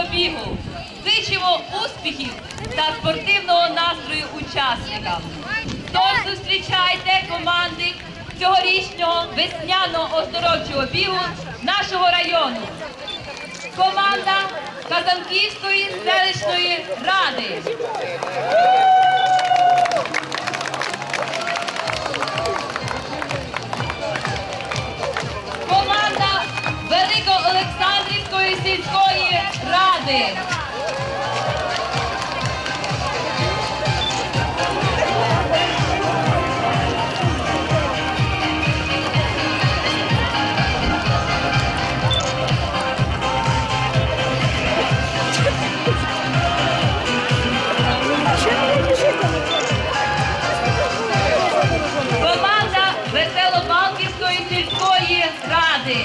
короткого бігу. Зичимо успіхів та спортивного настрою учасникам. Тож зустрічайте команди цьогорічного весняного оздоровчого бігу нашого району. Команда Казанківської селищної ради. Команда Великоолександрівської сільської ради. Команда Веселобалківської сільської ради.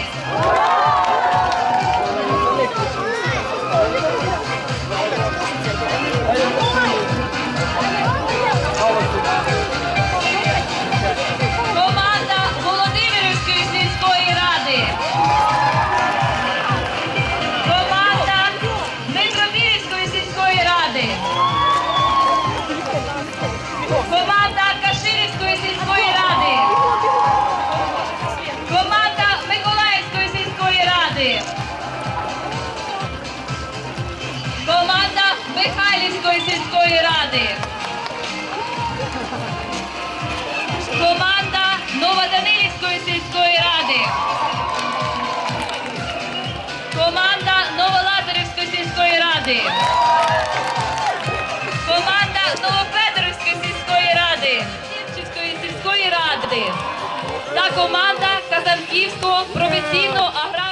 Київського провінційного аграрного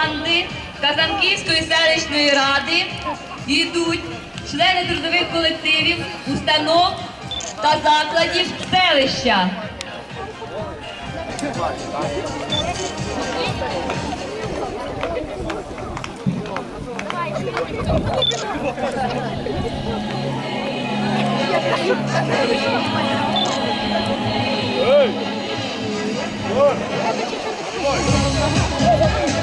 команди Казанківської селищної ради йдуть члени трудових колективів, установ та закладів селища. Hey! Good. Good.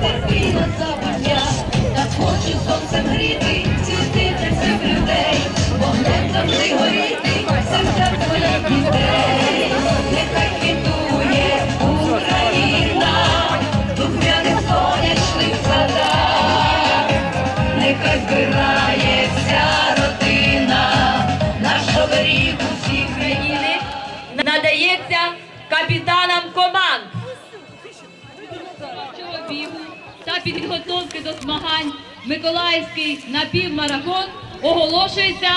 терпіла забуття, так хочу сонцем гріти. Підготовки до змагань Миколаївський напівмарафон оголошується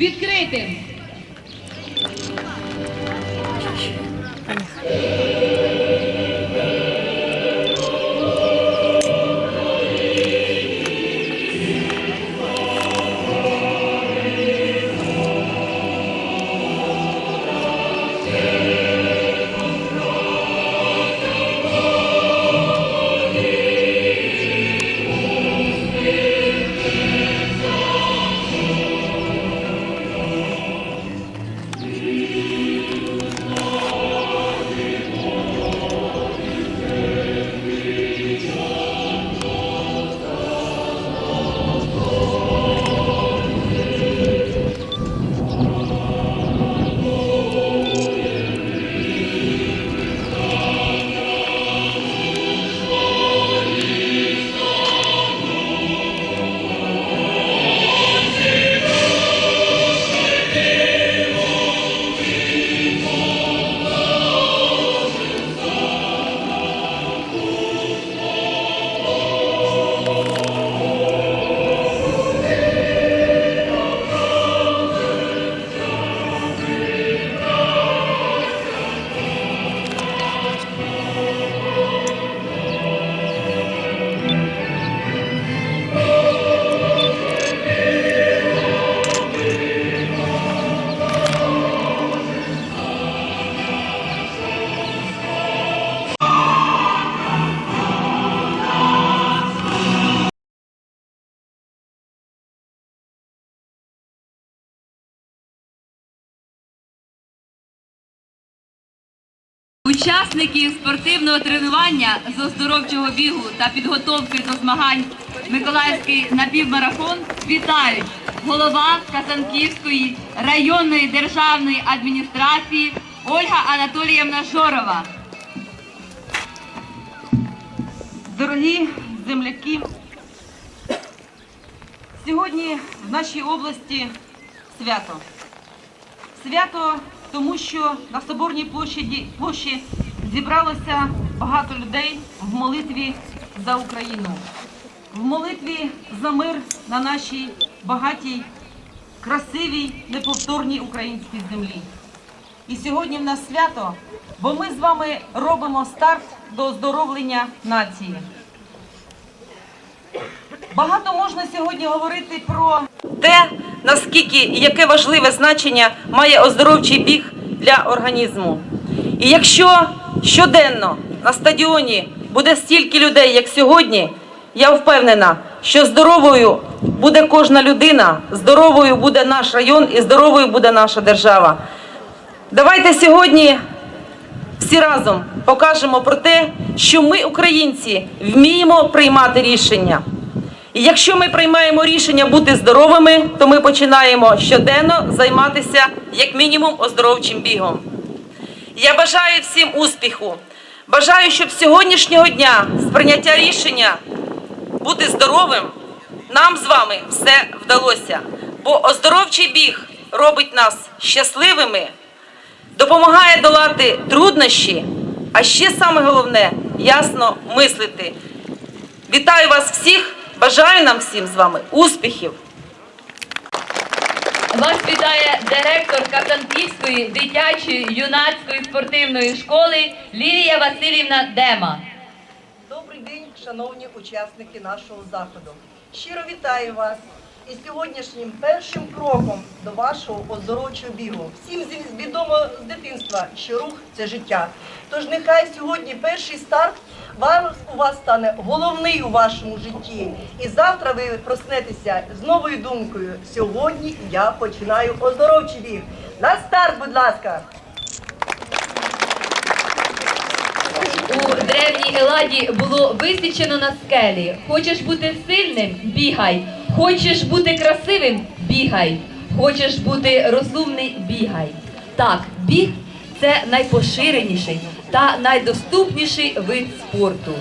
відкритим. Учасників спортивного тренування з оздоровчого бігу та підготовки до змагань Миколаївський напівмарафон вітають голова Казанківської районної державної адміністрації Ольга Анатоліївна Жорова. Дорогі земляки, сьогодні в нашій області свято. Свято тому, що на Соборній площаді, площі зібралося багато людей в молитві за Україну, в молитві за мир на нашій багатій, красивій, неповторній українській землі. І сьогодні в нас свято, бо ми з вами робимо старт до оздоровлення нації. Багато можна сьогодні говорити про те, наскільки і яке важливе значення має оздоровчий біг для організму. І якщо щоденно на стадіоні буде стільки людей, як сьогодні, я впевнена, що здоровою буде кожна людина, здоровою буде наш район і здоровою буде наша держава. Давайте сьогодні всі разом покажемо про те, що ми, українці, вміємо приймати рішення. І якщо ми приймаємо рішення бути здоровими, то ми починаємо щоденно займатися як мінімум оздоровчим бігом. Я бажаю всім успіху. Бажаю, щоб з сьогоднішнього дня з прийняття рішення бути здоровим, нам з вами все вдалося. Бо оздоровчий біг робить нас щасливими, допомагає долати труднощі, а ще саме головне ясно мислити. Вітаю вас всіх, бажаю нам всім з вами успіхів! Вас вітає директор Казанківської дитячої юнацької спортивної школи Лілія Васильівна Дема. Добрий день, шановні учасники нашого заходу. Щиро вітаю вас із сьогоднішнім першим кроком до вашого оздоровчого бігу. Всім відомо з дитинства, що рух це життя. Тож нехай сьогодні перший старт вам у вас стане головний у вашому житті. І завтра ви проснетеся з новою думкою. Сьогодні я починаю оздоровчий біг. На старт, будь ласка! У древній Еладі було висічено на скелі. Хочеш бути сильним бігай. Хочеш бути красивим бігай. Хочеш бути розумний бігай. Так, біг це найпоширеніший та найдоступніший вид спорту.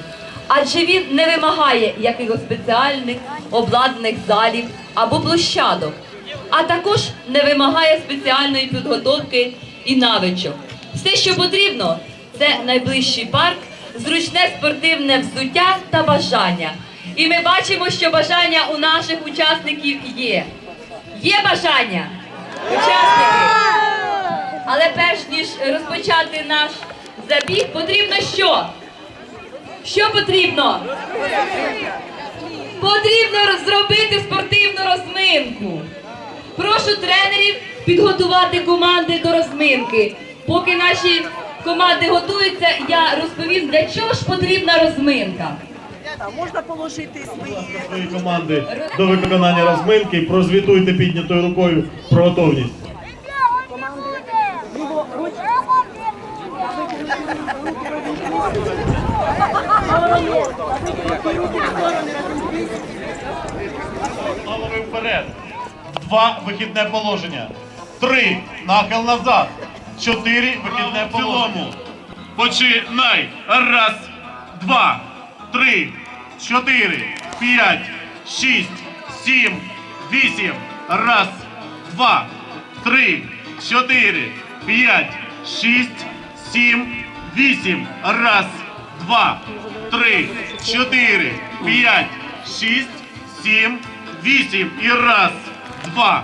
Адже він не вимагає якихось спеціальних обладнаних залів або площадок, а також не вимагає спеціальної підготовки і навичок. Все, що потрібно, це найближчий парк зручне спортивне взуття та бажання. І ми бачимо, що бажання у наших учасників є. Є бажання? Учасники. Але перш ніж розпочати наш забіг, потрібно що? Що потрібно? Потрібно зробити спортивну розминку. Прошу тренерів підготувати команди до розминки. Поки наші команди готуються, я розповім, для чого ж потрібна розминка. Можна положити свої. Свої команди до виконання розминки. Прозвітуйте піднятою рукою про готовність. Голови вперед. Два вихідне положення. Три нахил назад. Чотири вихідне положення. Починай. Раз, два, три, чотири, п'ять, шість, сім, вісім. Раз, два, три, чотири, п'ять, шість, сім, вісім. Раз, два, три, чотири, п'ять, шість, сім, вісім. І раз, два,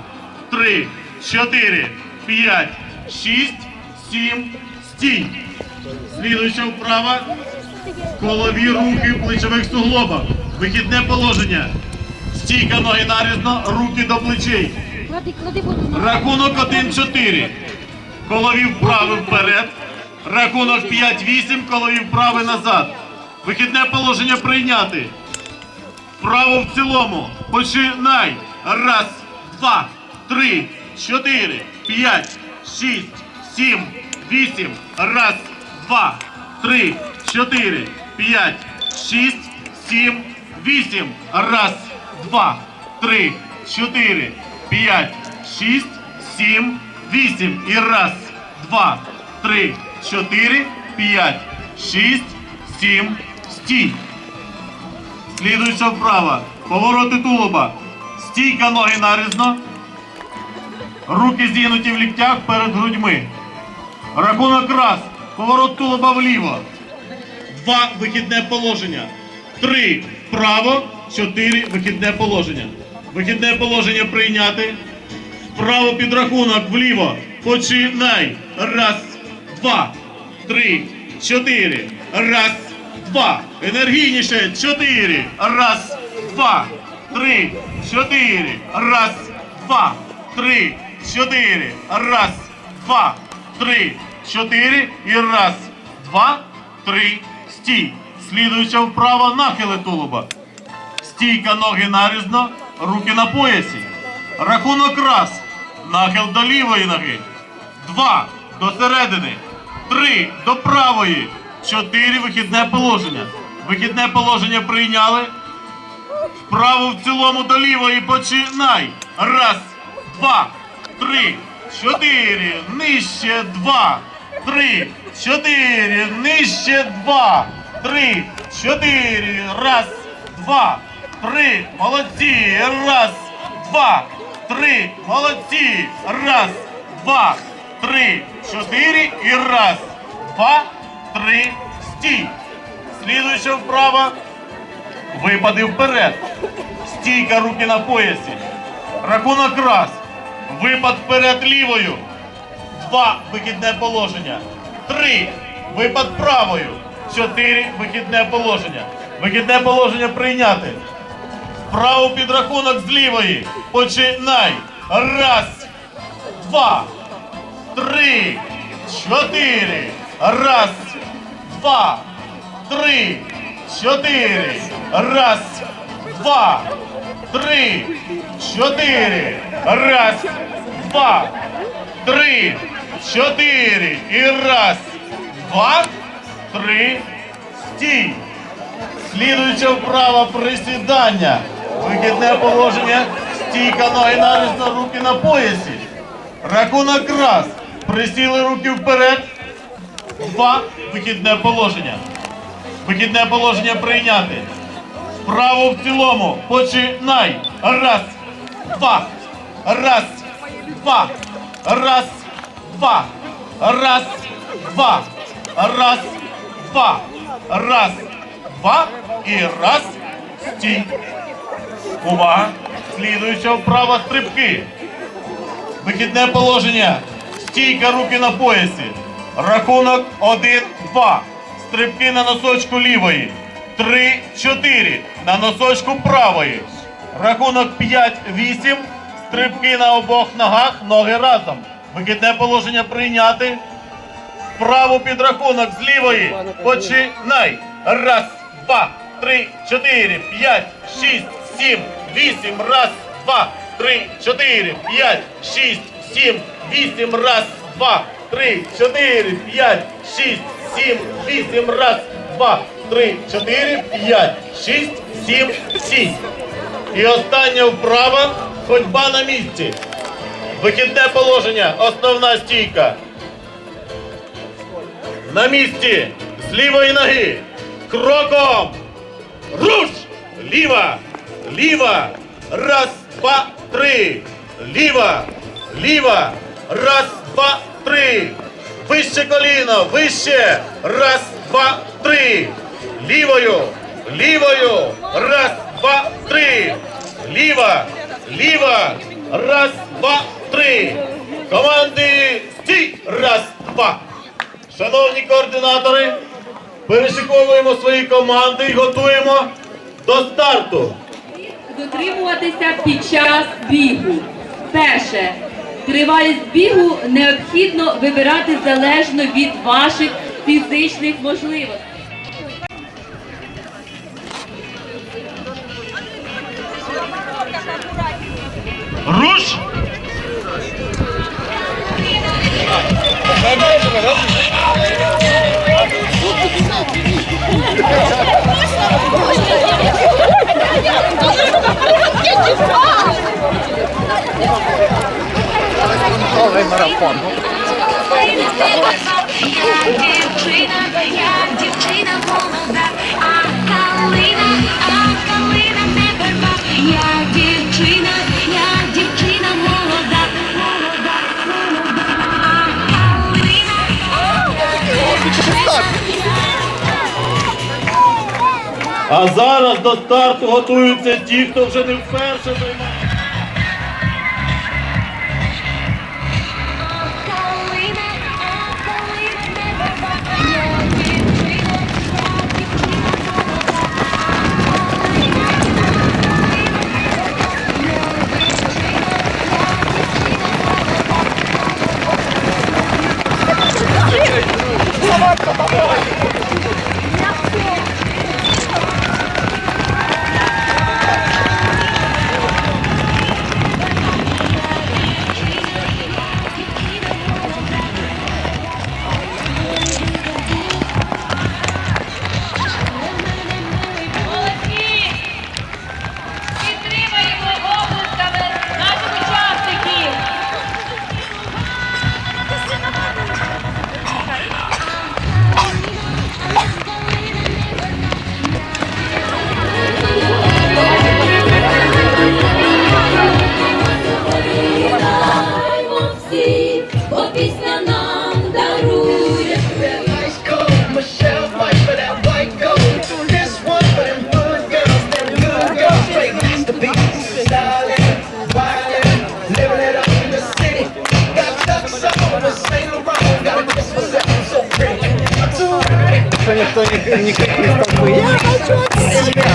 три, чотири, п'ять, шість, сім, стій. Слідуюча вправа. Колові рухи в плечових суглобах. Вихідне положення. Стійка ноги нарізно, руки до плечей. Рахунок 1-4. Колові вправи вперед. Рахунок 5-8, колові вправи назад. Вихідне положення прийняти. Вправо в цілому. Починай. Раз, два, три, чотири, п'ять, шість, сім, вісім. Раз, два, три, чотири, п'ять, шість, сім, вісім. Раз, два, три, чотири, п'ять, шість, сім, вісім. І раз, два, три, чотири, п'ять, шість, сім, стій. Слідуюча вправа. Повороти тулуба. Стійка ноги нарізно. Руки зігнуті в ліктях перед грудьми. Рахунок раз. Поворот тулуба вліво. Два вихідне положення. Три вправо. Чотири вихідне положення. Вихідне положення прийняти. Вправо підрахунок вліво. Починай. Раз, два, три, чотири. Раз, два. Енергійніше. Чотири. Раз, два, три, чотири. Раз, два, три, чотири. Раз, два, три, чотири. І раз, два, три. Стій. Слідуюча вправа нахили тулуба. Стійка ноги нарізно, руки на поясі. Рахунок раз. Нахил до лівої ноги. Два до середини. Три до правої. Чотири вихідне положення. Вихідне положення прийняли. Вправо в цілому до лівої починай. Раз, два, три, чотири. Нижче два. Три, чотири. Нижче два. Три, чотири. Раз, два, три. Молодці. Раз, два, три. Молодці. Раз, два, три, чотири. І раз, два, три. Стій. Слідуюча вправа. Випади вперед. Стійка руки на поясі. Рахунок раз. Випад вперед лівою. Два вихідне положення. Три. Випад правою. Чотири вихідне положення. Вихідне положення прийняти. Право підрахунок з лівої. Починай. Раз. Два. Три. Чотири. Раз. Два. Три. Чотири. Раз. Два. Три. Чотири. Раз. Два. Три. Чотири. І раз. Два. Три. Стій. Слідуюча вправа присідання. Вихідне положення. Стійка ноги нарізно, руки на поясі. Рахунок раз. Присіли руки вперед. Два. Вихідне положення. Вихідне положення прийняти. Вправо в цілому. Починай. Раз, два. Раз, два. Раз, два. Раз, два. Раз, два. Раз, два і раз. Стій. Увага. Слідуюча вправа стрибки. Вихідне положення. Стійка руки на поясі. Рахунок 1-2. Стрибки на носочку лівої. 3-4. На носочку правої. Рахунок 5-8. Стрибки на обох ногах. Ноги разом. Вихідне положення прийняти. Вправу підрахунок з лівої. Починай. Раз, два, три, чотири, п'ять, шість, сім, вісім. Раз, два, три, чотири, п'ять, шість, сім, вісім. Раз, два, три, чотири, п'ять, шість, сім, вісім. Раз, два, три, чотири, п'ять, шість, сім, сім. І остання вправа. Ходьба на місці. Вихідне положення. Основна стійка. На місці з лівої ноги. Кроком. Руш! Ліва! Ліва! Раз, два, три. Ліва! Ліва! Раз, два, три. Вище коліно, вище. Раз, два, три. Лівою. Лівою. Раз, два, три. Ліва. Ліва. Раз, два, три. Команди стій. Раз, два. Шановні координатори, перешиковуємо свої команди і готуємо до старту. Дотримуватися під час бігу. Перше. Тривалість бігу необхідно вибирати залежно від ваших фізичних можливостей. Руш! Thank you. А зараз до старту готуються ті, хто вже не вперше займає. калина, а никто не, не крикнет такой, я хочу от себя.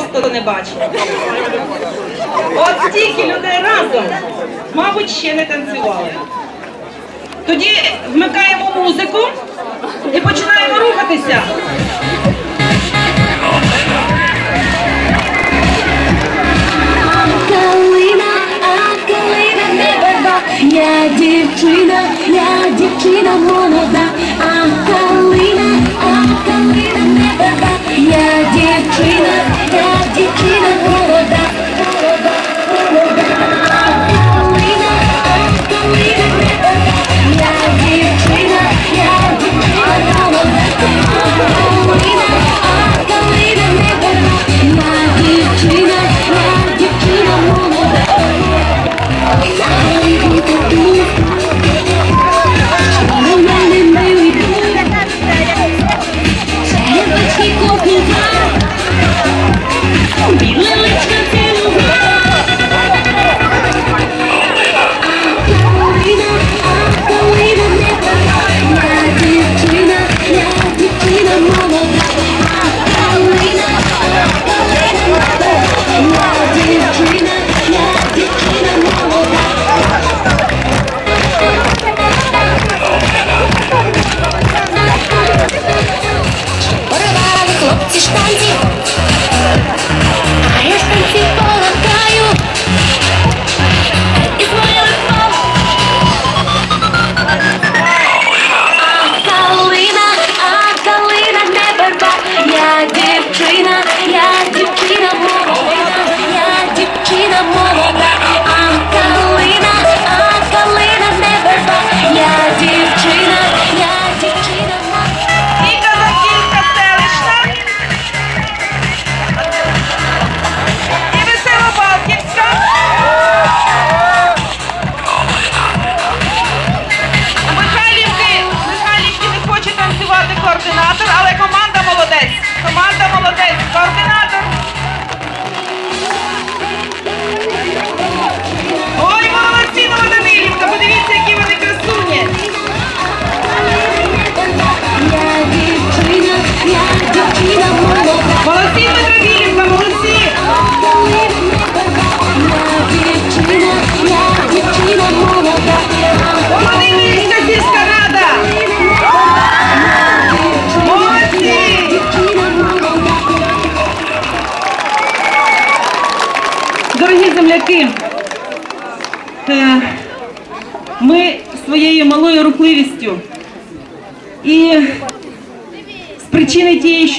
Просто не бачила. От стільки людей разом, мабуть, ще не танцювали. Тоді вмикаємо музику і починаємо рухатися. Я дівчина, я дівчина молода, а калина, а калина не верба. Я дівчина, я дівчина молода, молода,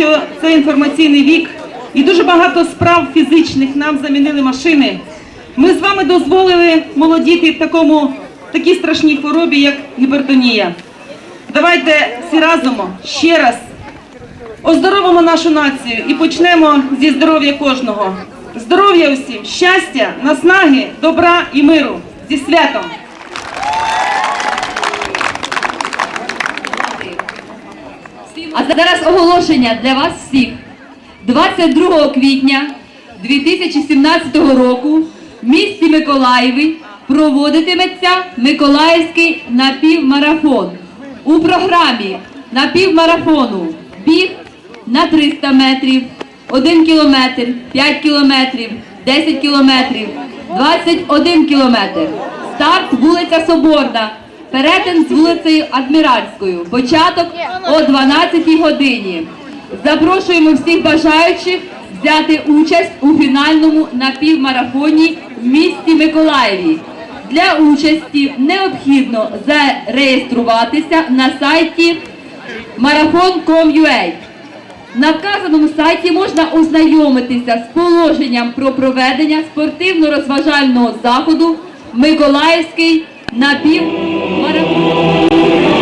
що це інформаційний вік, і дуже багато справ фізичних нам замінили машини. Ми з вами дозволили молодіти такому такій страшній хворобі, як гіпертонія. Давайте всі разом ще раз оздоровимо нашу націю і почнемо зі здоров'я кожного. Здоров'я усім, щастя, наснаги, добра і миру. Зі святом! А зараз оголошення для вас всіх. 22 квітня 2017 року в місті Миколаєві проводитиметься Миколаївський напівмарафон. У програмі напівмарафону біг на 300 метрів, 1 кілометр, 5 кілометрів, 10 кілометрів, 21 кілометр. Старт вулиця Соборна. Перетин з вулицею Адміральською. Початок о 12 годині. Запрошуємо всіх бажаючих взяти участь у фінальному напівмарафоні в місті Миколаєві. Для участі необхідно зареєструватися на сайті marathon.com.ua. На вказаному сайті можна ознайомитися з положенням про проведення спортивно-розважального заходу Миколаївський напівмарафон.